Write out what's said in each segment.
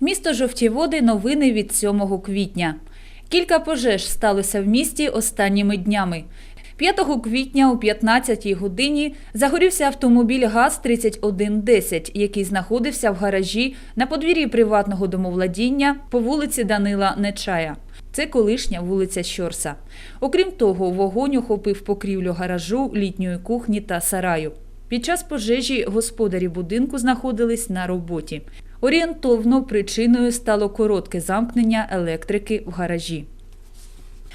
Місто Жовті Води. Новини від 7 квітня. Кілька пожеж сталося в місті останніми днями. 5 квітня о 15-й годині загорівся автомобіль ГАЗ-3110, який знаходився в гаражі на подвір'ї приватного домовладіння по вулиці Данила Нечая. Це колишня вулиця Щорса. Окрім того, вогонь охопив покрівлю гаражу, літньої кухні та сараю. Під час пожежі господарі будинку знаходились на роботі. Орієнтовно причиною стало коротке замкнення електрики в гаражі.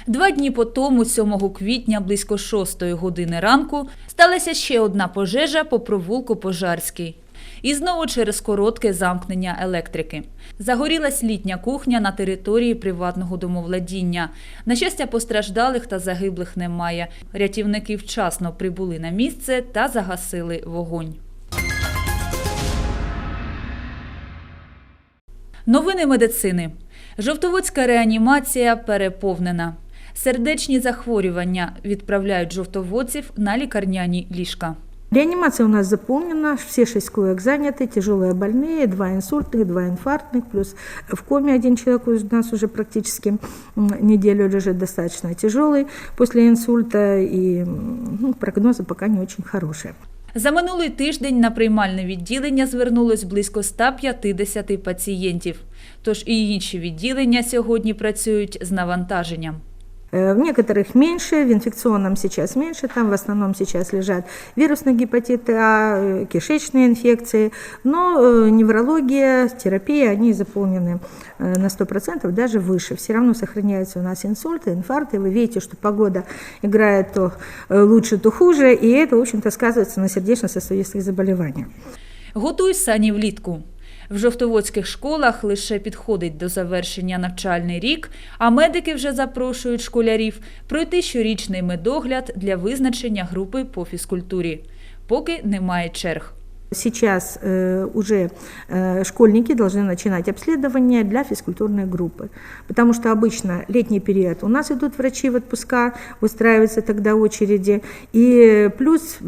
Два дні по тому, 7 квітня, близько 6 години ранку, сталася ще одна пожежа по провулку Пожарський. І знову через коротке замкнення електрики. Загорілась літня кухня на території приватного домовладіння. На щастя, постраждалих та загиблих немає. Рятівники вчасно прибули на місце та загасили вогонь. Новини медицини. Жовтоводська реанімація переповнена. Сердечні захворювання відправляють жовтоводців на лікарняні ліжка. Реанимация у нас заполнена, все шесть коек заняты, тяжелые больные, два инсультных, два инфарктных, плюс в коме один человек у нас уже практически м, неделю лежит достаточно тяжелый после инсульта, и м, ну, прогнозы пока не очень хорошие. За минулий тиждень на приймальне відділення звернулось близько 150 пацієнтів. Тож і інші відділення сьогодні працюють з навантаженням. Э, В некоторых меньше, в инфекционном сейчас меньше, там в основном сейчас лежат вирусные гепатиты А, э, кишечные инфекции, но э, неврология, терапия, они заполнены э, на 100%, даже выше. Все равно сохраняются у нас инсульты, инфаркты. Вы видите, что погода играет то э, лучше, то хуже, и это, в общем-то, сказывается на сердечно-сосудистых заболеваниях. Готуй сані влітку. В жовтоводських школах лише підходить до завершення навчальний рік, а медики вже запрошують школярів пройти щорічний медогляд для визначення групи по фізкультурі. Поки немає черг. Сейчас э, уже э, школьники должны начинать обследование для физкультурной группы, потому что обычно летний период у нас идут врачи в отпуска, выстраиваются тогда очереди, и плюс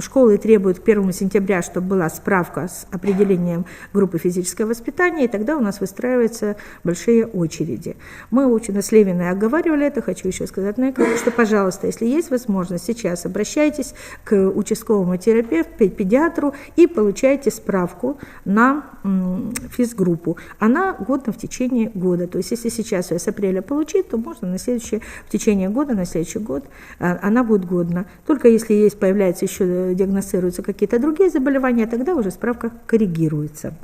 школы требуют к 1 сентября, чтобы была справка с определением группы физического воспитания, и тогда у нас выстраиваются большие очереди. Мы очень с Левиной оговаривали это, хочу еще сказать на экране, что, пожалуйста, если есть возможность, сейчас обращайтесь к участковому терапевту, пе- педиатру и получайте справку на физгруппу. Она годна в течение года. То есть, если сейчас ее с апреля получить, то можно на следующее, в течение года, на следующий год а, она будет годна. Только если есть, появляются еще, э, диагностируются какие-то другие заболевания, тогда уже справка коррегируется.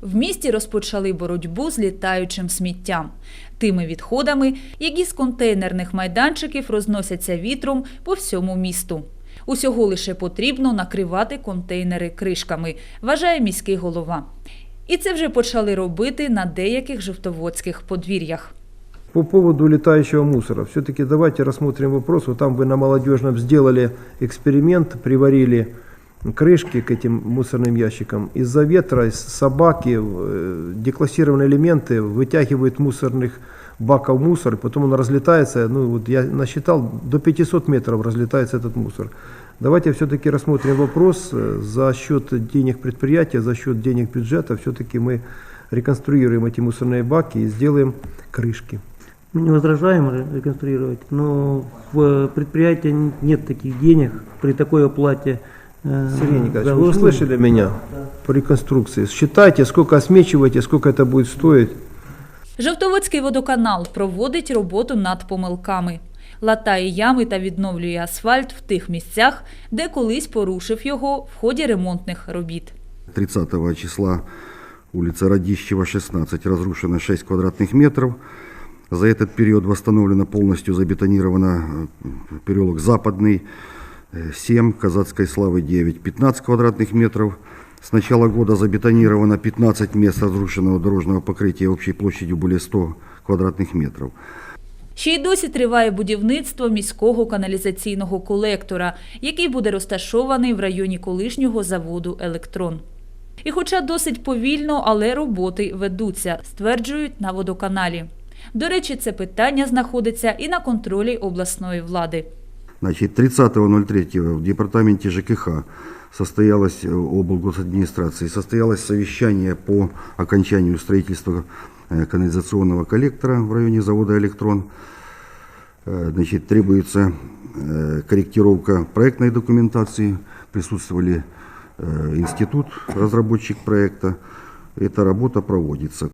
В місті розпочали боротьбу з літаючим сміттям, тими відходами, які з контейнерних майданчиків розносяться вітром по всьому місту. Усього лише потрібно накривати контейнери кришками, вважає міський голова. І це вже почали робити на деяких жовтоводських подвір'ях. По поводу летающего мусора. Все-таки давайте рассмотрим вопрос. Там вы на молодежном сделали эксперимент, приварили крышки к этим мусорным ящикам. Из-за ветра, из собаки, э, деклассированные элементы вытягивают мусорных баков мусор, потом он разлетается, ну вот я насчитал, до 500 метров разлетается этот мусор. Давайте все-таки рассмотрим вопрос э, за счет денег предприятия, за счет денег бюджета, все-таки мы реконструируем эти мусорные баки и сделаем крышки. Мы не возражаем ре- реконструировать, но в предприятии н- нет таких денег при такой оплате. э, Сергей Николаевич, за вы услуги. услышали меня по реконструкции? Считайте, сколько осмечиваете, сколько это будет стоить. Жовтоводський водоканал проводить роботу над помилками. Латає ями та відновлює асфальт в тих місцях, де колись порушив його в ході ремонтних робіт. 30 числа улица Радищева, 16, разрушено 6 квадратных метров. За этот период восстановлено полностью забетонировано э, переулок Западный, э, 7, Казацкой Славы 9, 15 квадратных метров. С начала года забетонировано 15 мест разрушенного дорожного покрытия общей площадью более 100 квадратных метров. Ще й досі триває будівництво міського каналізаційного колектора, який буде розташований в районі колишнього заводу Електрон. І хоча досить повільно, але роботи ведуться, стверджують на водоканалі. До речі, це питання знаходиться і на контролі обласної влади. Значит, 30.03 в департаменте ЖКХ состоялось э, облгосадминистрации, состоялось совещание по окончанию строительства э, канализационного коллектора в районе завода «Электрон». Э, Значит, требуется корректировка проектной документации. Присутствовали институт, разработчик проекта. Эта работа проводится.